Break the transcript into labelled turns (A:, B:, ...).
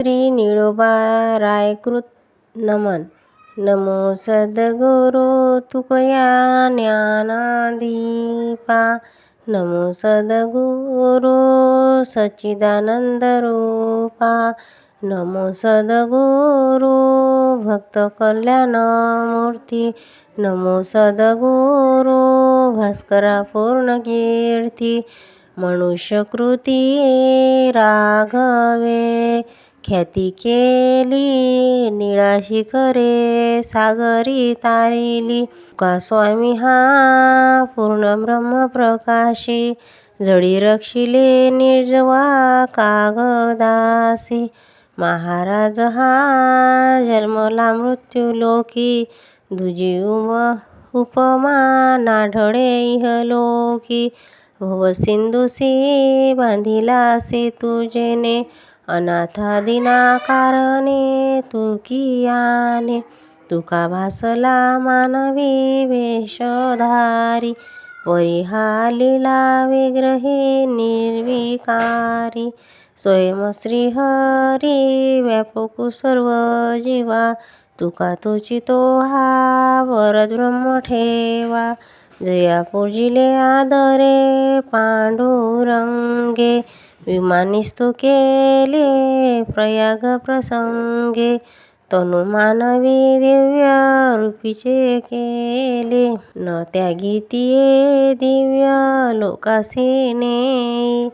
A: श्री निळोबा रायकृत नमन. नमो सद्गुरु तुकया ज्ञानादीपा. नमो सद्गुरु सच्चिदानंद रूपा. नमो सद्गुरु भक्त कल्याण मूर्ती. नमो सद्गुरु भास्करा पूर्ण कीर्ती. मनुष्यकृती राघवे. ख्याती केली निळा शिखरे सागरी तारिली. का स्वामी हा पूर्ण ब्रह्मप्रकाशी जळी रक्षिले निर्जवा कागदासी. महाराज हा जन्मला मृत्यू लोकी. दुजी उम उपमा नाढळे इहलोकी भवसिंधुसी बांधिला से जेने. अनाथादिना कारणे तुकियाने तुका भासला मानवी वेशधारी परिहालिला विग्रहे लीला निर्विकारी. स्वयं श्रीहरी व्यापकु सर्व जीवा तुका तुचितो हा वरद ब्रह्म ठेवा. जया पूजिले आदरे पांडुरंगे विमानिस्तु केले प्रयाग प्रसंगे तनु मानवी दिव्य रूपीचे केले. न त्यागी तिये दिव्य लोकासीने